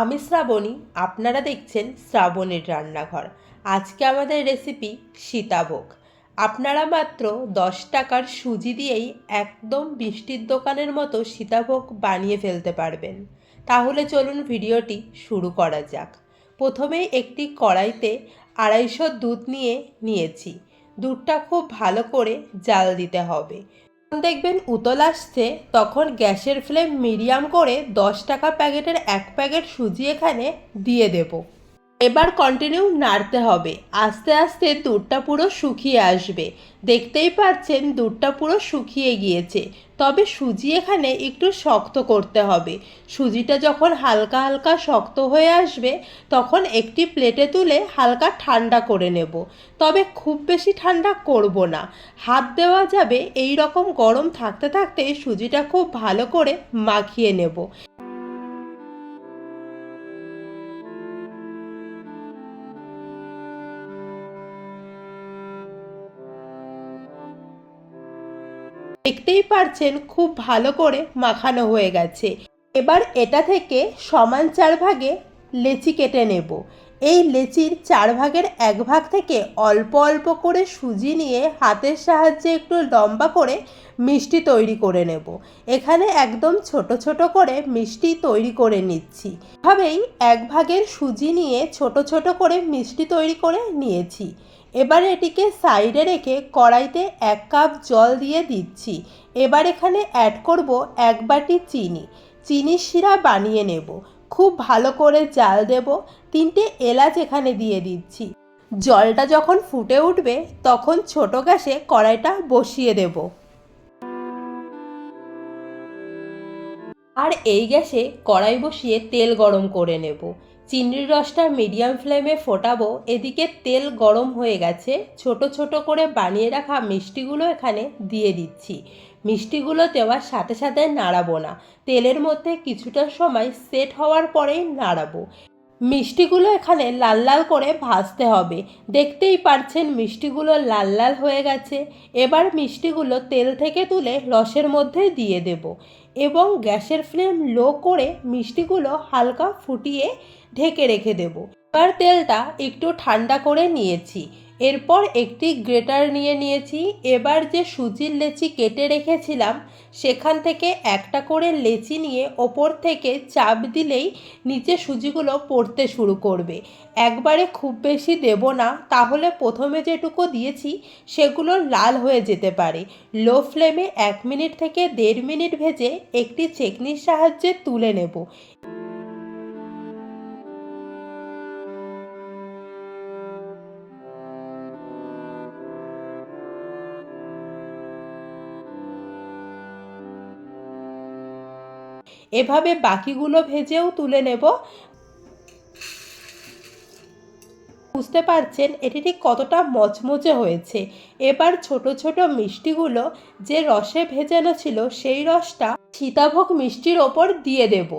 আমি শ্রাবণী, আপনারা দেখছেন শ্রাবণীর রান্নাঘর। আজকে আমাদের রেসিপি সীতাভোগ। আপনারা মাত্র দশ টাকার সুজি দিয়েই একদম বৃষ্টির দোকানের মতো সীতাভোগ বানিয়ে ফেলতে পারবেন। তাহলে চলুন ভিডিওটি শুরু করা যাক। প্রথমেই একটি কড়াইতে আড়াইশো দুধ নিয়ে নিয়েছি। দুধটা খুব ভালো করে জাল দিতে হবে। দেখবেন উতল আসছে, তখন গ্যাসের ফ্লেম মিডিয়াম করে দশ টাকা প্যাকেটের এক প্যাকেট সুজি এখানে দিয়ে দেব। এবার কন্টিনিউ নাড়তে হবে। আস্তে আস্তে দুধটা পুরো শুকিয়ে আসবে। দেখতেই পাচ্ছেন দুধটা পুরো শুকিয়ে গিয়েছে। তবে সুজি এখানে একটু শক্ত করতে হবে। সুজিটা যখন হালকা হালকা শক্ত হয়ে আসবে, তখন একটি প্লেটে তুলে হালকা ঠান্ডা করে নেব। তবে খুব বেশি ঠান্ডা করব না। হাত দেওয়া যাবে এই রকম গরম থাকতে থাকতে সুজিটা খুব ভালো করে মাখিয়ে নেব। দেখতেই পারছেন খুব ভালো করে মাখানো হয়ে গেছে। এবার এটা থেকে সমান চার ভাগে লেচি কেটে নেব। এই লেচির চার ভাগের এক ভাগ থেকে অল্প অল্প করে সুজি নিয়ে হাতের সাহায্যে একটু লম্বা করে মিষ্টি তৈরি করে নেব। এখানে একদম ছোট ছোট করে মিষ্টি তৈরি করে নিচ্ছি। এভাবেই এক ভাগের সুজি নিয়ে ছোট ছোট করে মিষ্টি তৈরি করে নিয়েছি। এবার এটিকে সাইডে রেখে কড়াইতে এক কাপ জল দিয়ে দিচ্ছি। এবার এখানে অ্যাড করব এক বাটি চিনি। চিনির শিরা বানিয়ে নেব। খুব ভালো করে জাল দেব। তিনটে এলাচ এখানে দিয়ে দিচ্ছি। জলটা যখন ফুটে উঠবে, তখন ছোট গ্যাসে কড়াইটা বসিয়ে দেব। আর এই গ্যাসে কড়াই বসিয়ে তেল গরম করে নেব। চিনির রসটা মিডিয়াম ফ্লেমে ফোটাবো, এদিকে তেল গরম হয়ে গেছে। ছোট ছোট করে বানিয়ে রাখা মিষ্টিগুলো এখানে দিয়ে দিচ্ছি। মিষ্টিগুলো দেওয়ার সাথে সাথে নাড়াবো না। তেলের মধ্যে কিছুটা সময় সেট হওয়ার পরেই নাড়াবো। মিষ্টিগুলো এখানে লাল লাল করে ভাজতে হবে। দেখতেই পারছেন মিষ্টিগুলো লাল লাল হয়ে গেছে। এবার মিষ্টিগুলো তেল থেকে তুলে রসের মধ্যে দিয়ে দেব। এবং গ্যাসের ফ্লেম লো করে মিষ্টিগুলো হালকা ফুটিয়ে ঢেকে রেখে দেব। এবার তেলটা একটু ঠান্ডা করে নিয়েছি। এরপর একটি গ্রেটার নিয়ে নিয়েছি। এবার যে সুজির লেচি কেটে রেখেছিলাম, সেখান থেকে একটা করে লেচি নিয়ে ওপর থেকে চাপ দিলেই নিচে সুজিগুলো পড়তে শুরু করবে। একবারে খুব বেশি দেব না, তাহলে প্রথমে যেটুকু দিয়েছি, সেগুলো লাল হয়ে যেতে পারে। লো ফ্লেমে এক মিনিট থেকে দেড় মিনিট ভেজে একটি চেকনির সাহায্যে তুলে নেব। এভাবে বাকিগুলো ভেজেও তুলে নেব। বুঝতে পারছেন, এটি ঠিক কতটা মচমচে হয়েছে। এবার ছোট ছোট মিষ্টিগুলো যে রসে ভেজানো ছিল, সেই রসটা সীতাভোগ মিষ্টির ওপর দিয়ে দেব।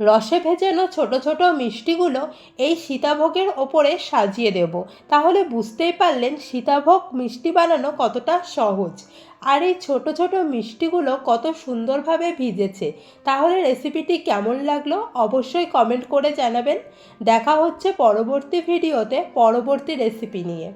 রসে ভেজানো ছোট ছোট মিষ্টিগুলো এই সীতাভোগের ওপরে সাজিয়ে দেব। তাহলে বুঝতেই পারলেন সীতাভোগ মিষ্টি বানানো কতটা সহজ। আর এই ছোট ছোট মিষ্টিগুলো কত সুন্দরভাবে ভিজেছে। তাহলে রেসিপিটি কেমন লাগল অবশ্যই কমেন্ট করে জানাবেন। দেখা হচ্ছে পরবর্তী ভিডিওতে, পরবর্তী রেসিপি নিয়ে।